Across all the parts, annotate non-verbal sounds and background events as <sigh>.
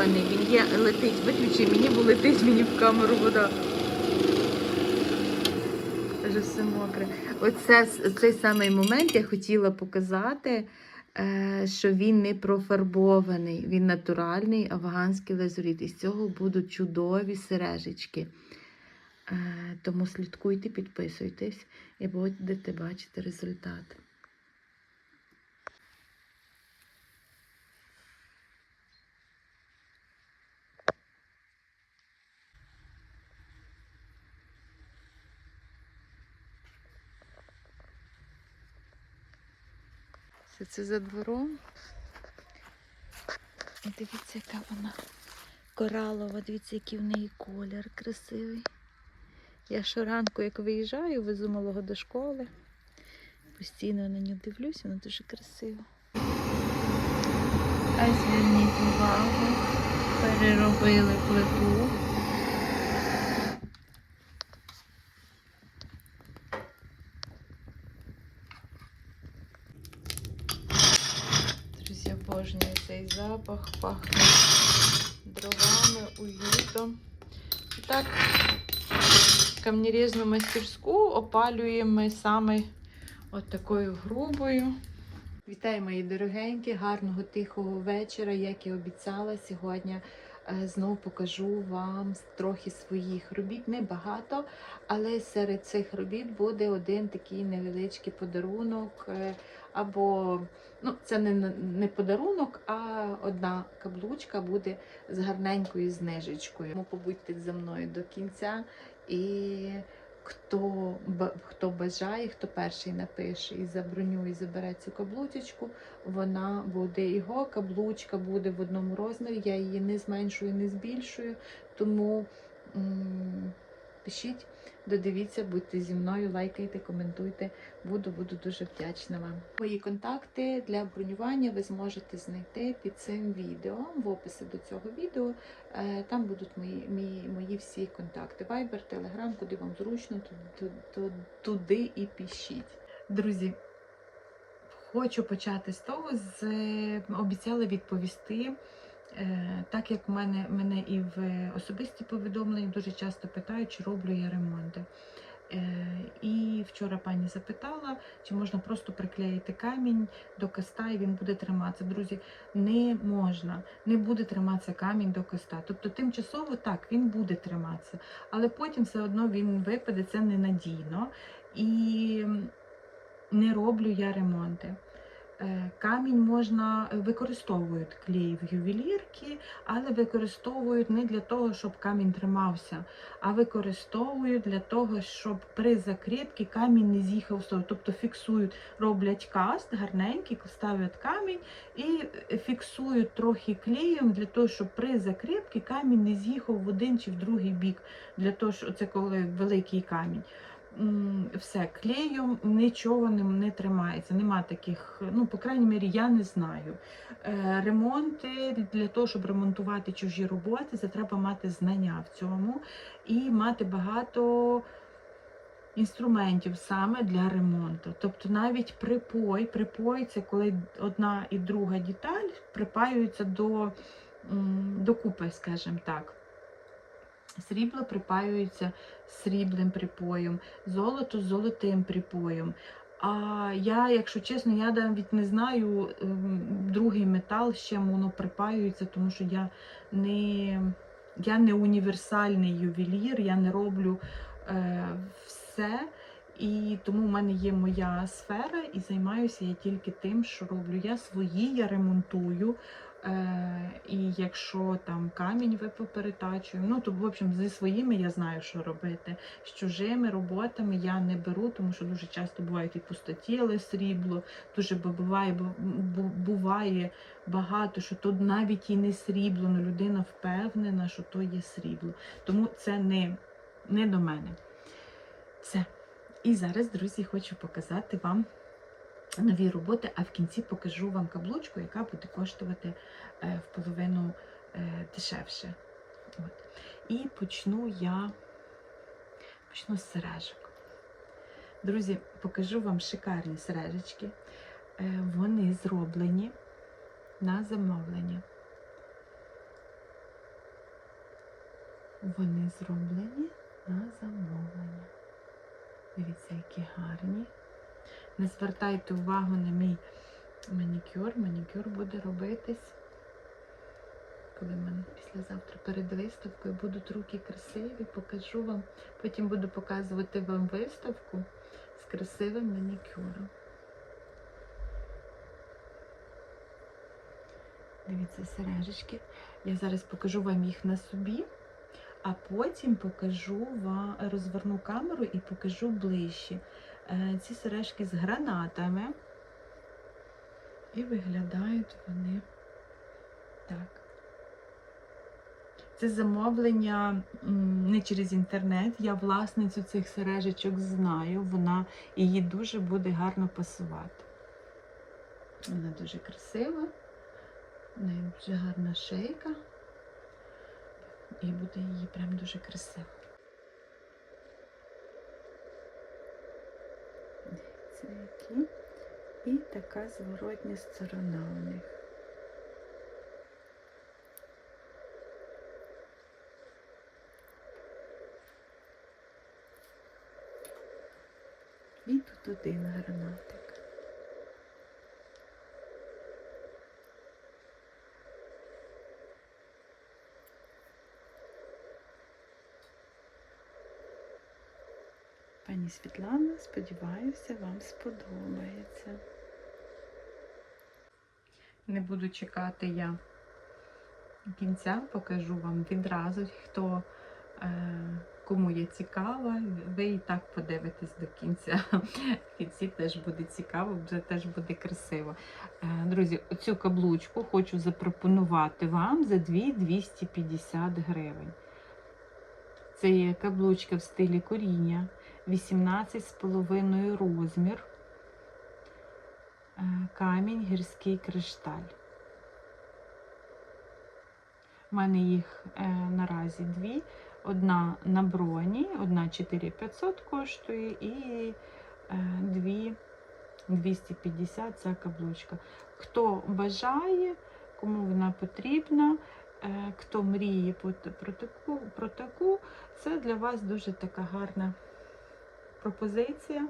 фарбований, він є летить. Виключи мені, бо летить мені в камеру вода. Вже все мокре. Оце цей самий момент я хотіла показати, е, що він не профарбований, він натуральний афганський лазурит. І з цього будуть чудові сережечки. Е, Тому слідкуйте, підписуйтесь і будете бачити результат. Все це за двором. Дивіться, яка вона коралова, дивіться, який в неї колір красивий. Я щоранку, як виїжджаю, везу малого до школи. Постійно на нього дивлюся, вона дуже красива. А зверніть увагу, переробили плиту. Друзі, обожнюю цей запах, пахне дровами, уютом. І так, камнерезну мастерську опалюємо саме от такою грубою. Вітаю, мої дорогенькі, гарного тихого вечора. Як і обіцяла, сьогодні знову покажу вам трохи своїх робіт. Небагато, але серед цих робіт буде один такий невеличкий подарунок. е, Або ну, це не, не подарунок, а одна каблучка буде з гарненькою знижечкою. Тому побудьте за мною до кінця. І хто, хто бажає, хто перший напише і забронює, і забере цю каблучечку, вона буде його каблучка буде в одному розмірі. Я її не зменшую, не збільшую. Тому пишіть, додивіться, будьте зі мною, лайкайте, коментуйте. Буду, буду дуже вдячна вам. Мої контакти для бронювання ви зможете знайти під цим відео в описі до цього відео. Е, Там будуть мої, мої, мої всі контакти. Viber, Telegram, куди вам зручно, ту- ту- ту- туди і пишіть. Друзі, хочу почати з того, з обіцяла відповісти. Е, Так як мене мене і в особисті повідомлення дуже часто питають, чи роблю я ремонти. Е, І вчора пані запитала, чи можна просто приклеїти камінь до каста і він буде триматися. Друзі, не можна, не буде триматися камінь до каста. Тобто тимчасово так, він буде триматися, але потім все одно він випаде, це ненадійно. І не роблю я ремонти. Е, Камінь можна використовують клей в ювелірки, але використовують не для того, щоб камінь тримався, а використовують для того, щоб при закріпці камінь не з'їхав сторону. Тобто фіксують, роблять каст гарненький, ставлять камінь і фіксують трохи клеєм для того, щоб при закріпці камінь не з'їхав в один чи в другий бік. Для того, що це коли великий камінь. Все, клеєм нічого не, не тримається. Нема таких, ну, по крайній мірі, я не знаю. Е, ремонти для того, щоб ремонтувати чужі роботи, це треба мати знання в цьому і мати багато інструментів саме для ремонту. Тобто навіть припой, припой це коли одна і друга деталь припаюються до, докупи, скажімо так. Срібло припаюється сріблим припоєм, золото золотим припоєм. А я, якщо чесно, я навіть не знаю ем, другий метал, з чим воно припаюється, тому що я не, я не універсальний ювелір, я не роблю е, все. І тому в мене є моя сфера, і займаюся я тільки тим, що роблю. Я свої, я ремонтую. Е, і якщо там камінь випав перетачую, ну то в общем зі своїми я знаю, що робити. З чужими роботами я не беру, тому що дуже часто бувають і пустотіле срібло, дуже буває, бу- бу- буває багато, що то навіть і не срібло, але людина впевнена, що то є срібло. Тому це не, не до мене. Все. І зараз, друзі, хочу показати вам нові роботи, а в кінці покажу вам каблучку, яка буде коштувати е, в половину е, дешевше. От. І почну я почну з сережок. Друзі, покажу вам шикарні сережечки. Е, Вони зроблені на замовлення. Вони зроблені на замовлення. Дивіться, які гарні. Не звертайте увагу на мій манікюр. Манікюр буде робитись, коли в мене післязавтра перед виставкою будуть руки красиві, покажу вам. Потім буду показувати вам виставку з красивим манікюром. Дивіться, сережечки. Я зараз покажу вам їх на собі, а потім покажу вам, розверну камеру і покажу ближче. Е, Ці сережки з гранатами. І виглядають вони так. Це замовлення не через інтернет. Я власницю цих сережечок знаю. Вона її дуже буде гарно пасувати. Вона дуже красива. В неї дуже гарна шейка. І буде її прям дуже красиво. Які. І така зворотня сторона у них. І тут один гранатик. Пані Світлана, сподіваюся, вам сподобається. Не буду чекати я кінця, покажу вам відразу, хто е, кому я цікава, ви і так подивитесь до кінця. В кінці теж буде цікаво, вже теж буде красиво. Е, друзі, оцю каблучку хочу запропонувати вам за 250 гривень. Це є каблучка в стилі коріння. 18,5 розмір. Е, Камінь, гірський кришталь. У мене їх е, наразі дві. Одна на броні, одна 4500 коштує і е, дві 250 ця каблучка. Хто бажає, кому вона потрібна, хто мріє про, таку, про таку, це для вас дуже така гарна пропозиція.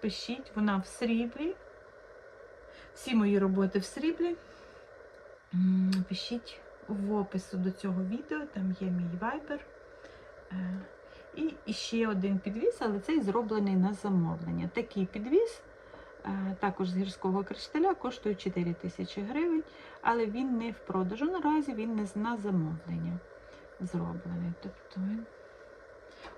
Пишіть, вона в сріблі. Всі мої роботи в сріблі. Пишіть в опису до цього відео, там є мій вайбер. Е, І, ще один підвіс, але цей зроблений на замовлення. Такий підвіс, е, також з гірського кришталя, коштує 4 тисячі гривень, але він не в продажу наразі, він не на замовлення зроблений. Тобто він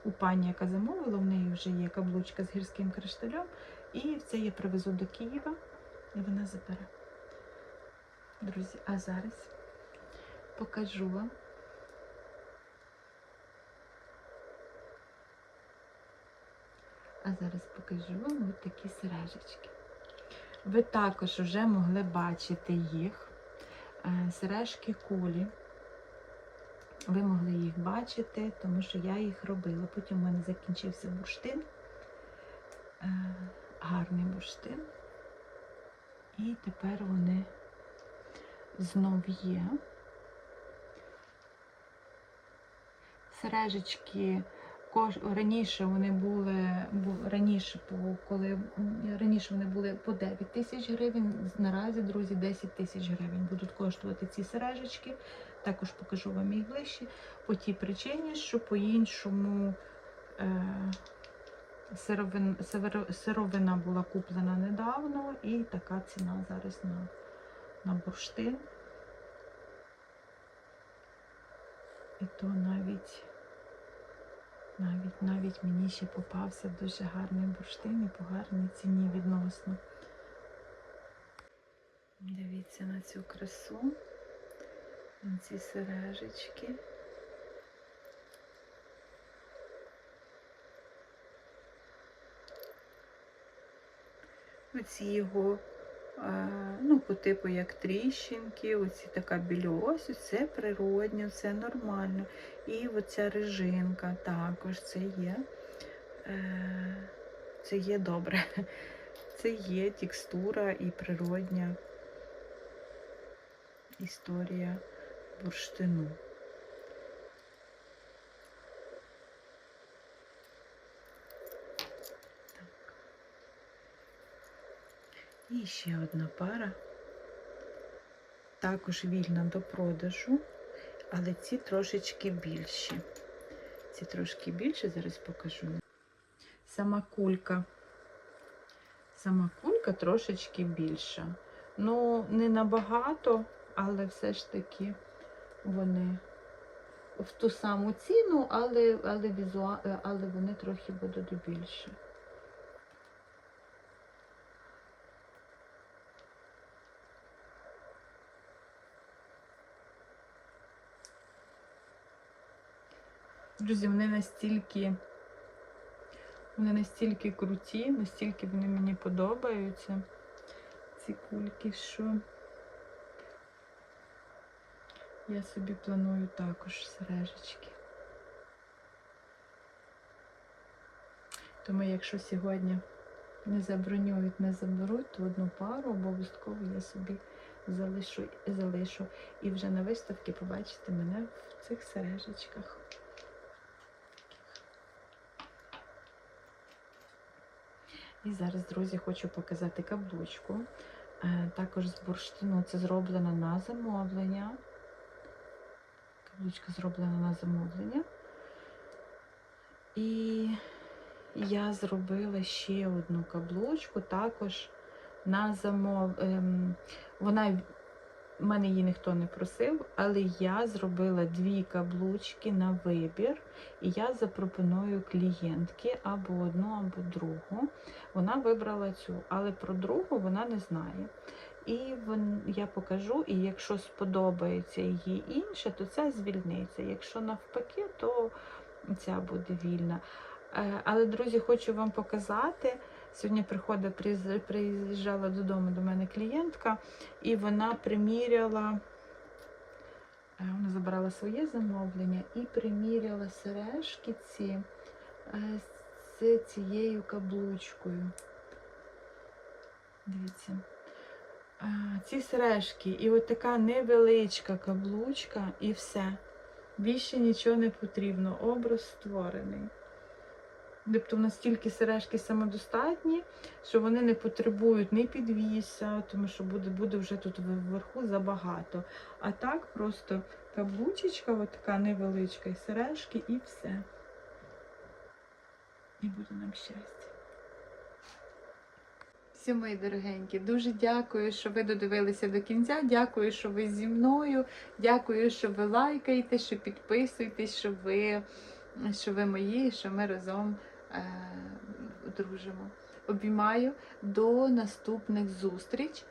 у пані, яка замовила, в неї вже є каблучка з гірським кришталем, і це я привезу до Києва, і вона забере. Друзі, а зараз покажу вам. А зараз покажу вам от такі сережечки. Ви також вже могли бачити їх. Е, Сережки кулі. Ви могли їх бачити, тому що я їх робила. Потім у мене закінчився бурштин. Е, Гарний бурштин. І тепер вони знов є. Сережечки раніше вони були раніше, коли раніше вони були по 9 тисяч гривень. Наразі, друзі, 10 тисяч гривень будуть коштувати ці сережечки. Також покажу вам їх ближче. По тій причині, що по-іншому е, сировин, сировина була куплена недавно, і така ціна зараз на, на бурштин. І то навіть, навіть, навіть мені ще попався дуже гарний бурштин і по гарній ціні відносно. Дивіться на цю красу, на ці сережечки. Оці його, ну, по типу як тріщинки, оці така більось, це природньо, це нормально. І оця режинка також це є. Е, Це є добре. <laughs> Це є текстура і природня історія бурштину. І ще одна пара. Також вільна до продажу, але ці трошечки більші. Ці трошки більше, зараз покажу. Сама кулька. Сама кулька трошечки більша. Ну, не набагато, але все ж таки вони в ту саму ціну, але, але, візуа... але вони трохи будуть більше. Друзі, вони настільки, вони настільки круті, настільки вони мені подобаються, ці кульки, що я собі планую також сережечки. Тому якщо сьогодні не забронюють, не заберуть, то одну пару обов'язково я собі залишу, залишу. І вже на виставці побачите мене в цих сережечках. І зараз, друзі, хочу показати каблучку. Е, Також з бурштину це зроблено на замовлення. Каблучка зроблена на замовлення. І я зробила ще одну каблучку, також на замов... ем, Вона мене її ніхто не просив, але я зробила дві каблучки на вибір, і я запропоную клієнтки або одну, або другу. Вона вибрала цю, але про другу вона не знає. І я покажу, і якщо сподобається її інша, то ця звільниться. Якщо навпаки, то ця буде вільна. Е, Але, друзі, хочу вам показати. Сьогодні приходить, приїз- приїжджала додому до мене клієнтка, і вона приміряла, е, вона забрала своє замовлення і приміряла сережки ці е, з цією каблучкою. Дивіться. Ці сережки, і от така невеличка каблучка, і все. Більше нічого не потрібно. Образ створений. Тобто в нас тільки сережки самодостатні, що вони не потребують ні підвіса, тому що буде, буде вже тут вверху забагато. А так просто каблучечка, от така невеличка, і сережки, і все. І буде нам щастя. Всі мої дорогенькі, дуже дякую, що ви додивилися до кінця. Дякую, що ви зі мною. Дякую, що ви лайкаєте, що підписуєтесь, що ви, що ви мої, що ми разом дружимо. Обіймаю до наступних зустріч.